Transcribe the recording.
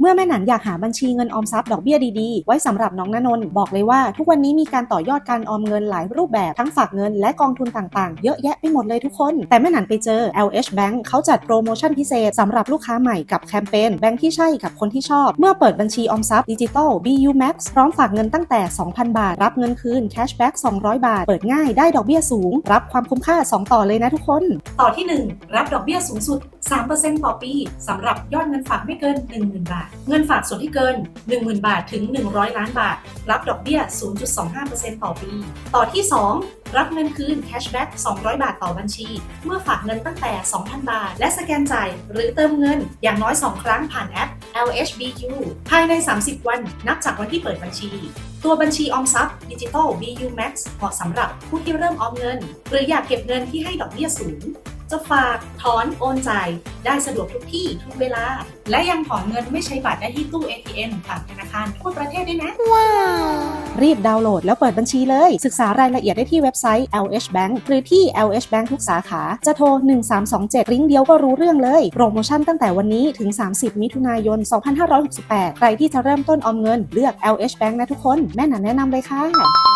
เมื่อแม่หนันอยากหาบัญชีเงินออมทรัพย์ดอกเบี้ยดีๆ ไว้สำหรับน้องนนนบอกเลยว่า ทุกวันนี้มีการต่อยอดการออมเงินหลายรูปแบบทั้งฝากเงินและกองทุนต่างๆ เยอะแยะไปหมดเลยทุกคน แต่แม่หนันไปเจอ LH Bank เขาจัดโปรโมชั่นพิเศษสำหรับลูกค้าใหม่กับแคมเปญแบงค์ที่ใช่กับคนที่ชอบ เมื่อเปิดบัญชีออมทรัพย์ดิจิตอล BU Max พร้อมฝากเงินตั้งแต่ 2,000 บาท รับเงินคืน cashback 200 บาท เปิดง่ายได้ดอกเบี้ยสูง รับความคุ้มค่า 2 ต่อเลยนะทุกคน ต่อที่ 1 รับดอกเบี้ยสูงสุด 3%ต่อปีสำหรับยอดเงินฝากไม่เกิน 10,000 บาท เงินฝากส่วนที่เกิน 10,000 บาทถึง 100 ล้านบาท รับดอกเบี้ย 0.25%ต่อปี ต่อที่ 2รับเงินคืน cashback 200 บาทต่อบัญชี เมื่อฝากเงินตั้งแต่ 2,000 บาท และสแกนจ่ายหรือเติมเงินอย่างน้อย 2 ครั้งผ่านแอป LHBQ ภายใน 30 วันนับจากวันที่เปิดบัญชี ตัวบัญชีออมทรัพย์ดิจิทัล BU Max เหมาะสำหรับผู้ที่เริ่มออมเงิน หรืออยากเก็บเงินที่ให้ดอกเบี้ยสูง จะฝากถอนโอนจ่ายได้สะดวกทุกที่ทุกเวลา และยังถอนเงินไม่ใช้บัตรได้ที่ตู้ ATM ต่างธนาคารทั่วประเทศด้วยนะรีบดาวน์โหลดแล้วเปิดบัญชีเลย ศึกษารายละเอียดได้ที่เว็บไซต์ LH Bank หรือที่ LH Bank ทุกสาขา จะโทร 1327 ริ้งเดียวก็รู้เรื่องเลย โปรโมชั่นตั้งแต่วันนี้ถึง 30 มิถุนายน 2568 ใครที่จะเริ่มต้นออมเงิน เลือก LH Bank นะทุกคน แม่หนันแนะนำเลยค่ะ